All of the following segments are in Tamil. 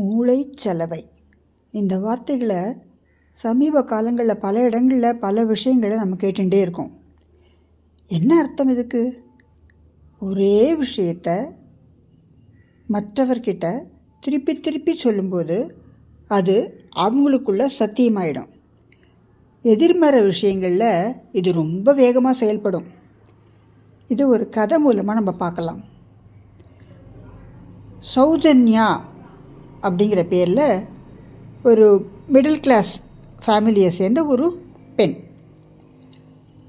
மூளைச்சலவை. இந்த வார்த்தைகளை சமீப காலங்களில் பல இடங்களில் பல விஷயங்களை நம்ம கேட்டுகிட்டே இருக்கோம். என்ன அர்த்தம் இதுக்கு? ஒரே விஷயத்த மற்றவர்கிட்ட திருப்பி திருப்பி சொல்லும்போது அது அவங்களுக்குள்ள சத்தியமாயிடும். எதிர்மறை விஷயங்களில் இது ரொம்ப வேகமாக செயல்படும். இது ஒரு கதை மூலமாக நம்ம பார்க்கலாம். சௌஜன்யா அப்படிங்கிற பேரில் ஒரு மிடில் கிளாஸ் ஃபேமிலியை சேர்ந்த ஒரு பெண்.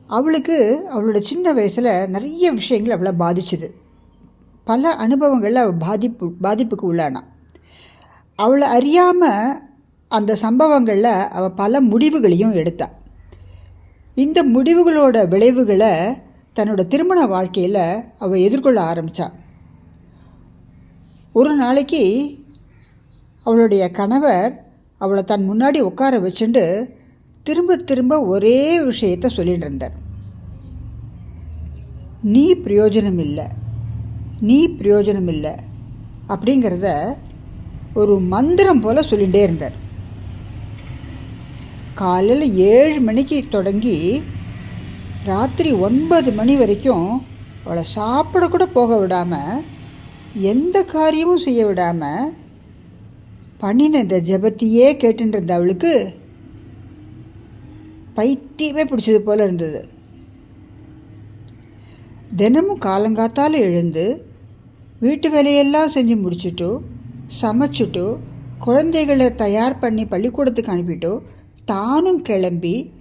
அவளுக்கு அவளோட சின்ன வயசில் நிறைய விஷயங்கள் அவளை பாதிச்சுது. பல அனுபவங்களில் அவள் பாதிப்பு பாதிப்புக்கு உள்ளானா. அவளை அறியாமல் அந்த சம்பவங்களில் அவள் பல முடிவுகளையும் எடுத்தாள் இந்த முடிவுகளோட விளைவுகளை தன்னோட திருமண வாழ்க்கையில் அவள் எதிர்கொள்ள ஆரம்பித்தாள் ஒரு நாளைக்கு அவளுடைய கணவர் அவளை தன் முன்னாடி உட்கார வச்சுண்டு திரும்ப திரும்ப ஒரே விஷயத்த சொல்லிட்டு இருந்தார். நீ பிரயோஜனம் இல்லை. நீ பிரயோஜனம் இல்லை. அப்படிங்கிறத ஒரு மந்திரம் போல் சொல்லிகிட்டே இருந்தார். காலையில் ஏழு மணிக்கு தொடங்கி ராத்திரி ஒன்பது மணி வரைக்கும் அவளை சாப்பிட கூட போக விடாமல் எந்த காரியமும் செய்ய விடாமல் பண்ணின இந்த ஜபத்தையே கேட்டுருந்த அவளுக்கு பைத்தியமே பிடிச்சது போல் இருந்தது. தினமும் காலங்காத்தால் எழுந்து வீட்டு வேலையெல்லாம் செஞ்சு முடிச்சுட்டு சமைச்சிட்டு குழந்தைகளை தயார் பண்ணி பள்ளிக்கூடத்துக்கு அனுப்பிட்டு தானும் கிளம்பி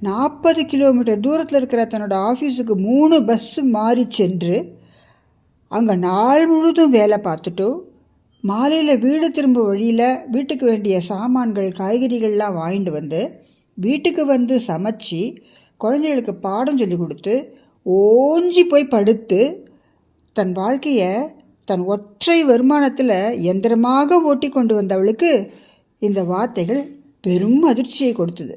நாற்பது கிலோமீட்டர் தூரத்தில் இருக்கிற தன்னோட ஆஃபீஸுக்கு மூணு பஸ்ஸு மாறி சென்று அங்கே நாள் முழுதும் வேலை பார்த்துட்டு மாலையில் வீடு திரும்ப வழியில் வீட்டுக்கு வேண்டிய சாமான்கள் காய்கறிகள்லாம் வாங்கிட்டு வந்து வீட்டுக்கு வந்து சமைச்சு குழந்தைகளுக்கு பாடம் சொல்லி கொடுத்து ஓஞ்சி போய் படுத்து தன் வாழ்க்கையை தன் ஒற்றை வருமானத்தில் எந்திரமாக ஓட்டி கொண்டு வந்தவளுக்கு இந்த வார்த்தைகள் பெரும் அதிர்ச்சியை கொடுத்தது.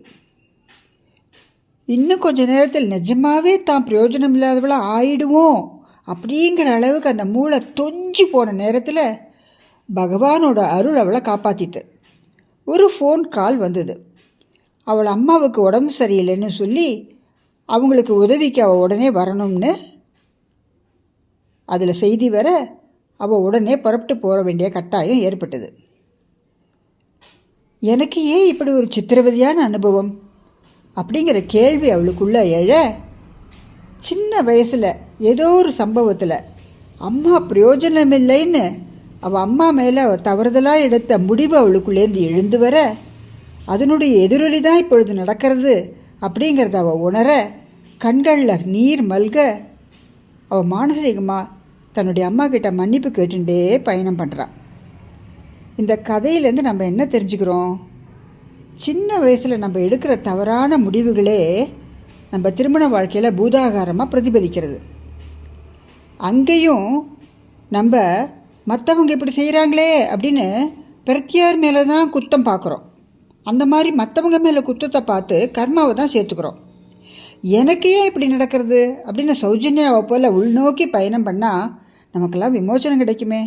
இன்னும் கொஞ்ச நேரத்தில் நிஜமாகவே தான் பிரயோஜனம் இல்லாதவளாக ஆயிடுவோம் அப்படிங்கிற அளவுக்கு அந்த மூளை தொஞ்சி போன நேரத்தில் பகவானோட அருள் அவளை காப்பாற்றிட்டு ஒரு ஃபோன் கால் வந்தது. அவள் அம்மாவுக்கு உடம்பு சரியில்லைன்னு சொல்லி அவங்களுக்கு உதவிக்கு அவள் உடனே வரணும்னு அதில் செய்தி வர அவள் உடனே புறப்பட்டு போக வேண்டிய கட்டாயம் ஏற்பட்டது. எனக்கு ஏன் இப்படி ஒரு சித்திரவதையான அனுபவம்? அப்படிங்கிற கேள்வி அவளுக்குள்ள எழ சின்ன வயசில் ஏதோ ஒரு சம்பவத்தில் அம்மா பிரயோஜனமில்லைன்னு அவள் அம்மா மேலே அவள் தவறுதலாக எடுத்த முடிவு அவளுக்குள்ளேருந்து எழுந்து வர அதனுடைய எதிரொலி தான் இப்பொழுது நடக்கிறது அப்படிங்கிறத அவள் உணர கண்களில் நீர் மல்க அவள் மானசீகமாக தன்னுடைய அம்மா கிட்ட மன்னிப்பு கேட்டுட்டே பயணம் பண்ணுறான் இந்த கதையிலேருந்து நம்ம என்ன தெரிஞ்சுக்கிறோம்? சின்ன வயசில் நம்ம எடுக்கிற தவறான முடிவுகளே நம்ம திருமண வாழ்க்கையில் பூதாகாரமாக பிரதிபலிக்கிறது. அங்கேயும் நம்ம மற்றவங்க இப்படி செய்கிறாங்களே அப்படின்னு பிரத்தியார் மேலே தான் குத்தம் பார்க்குறோம் அந்த மாதிரி மற்றவங்க மேலே குத்தத்தை பார்த்து கர்மாவை தான் சேர்த்துக்கிறோம். எனக்கு ஏன் இப்படி நடக்கிறது அப்படின்னு சௌஜன்யாவை போல் உள்நோக்கி பயணம் பண்ணால் நமக்கெல்லாம் விமோச்சனம் கிடைக்குமே.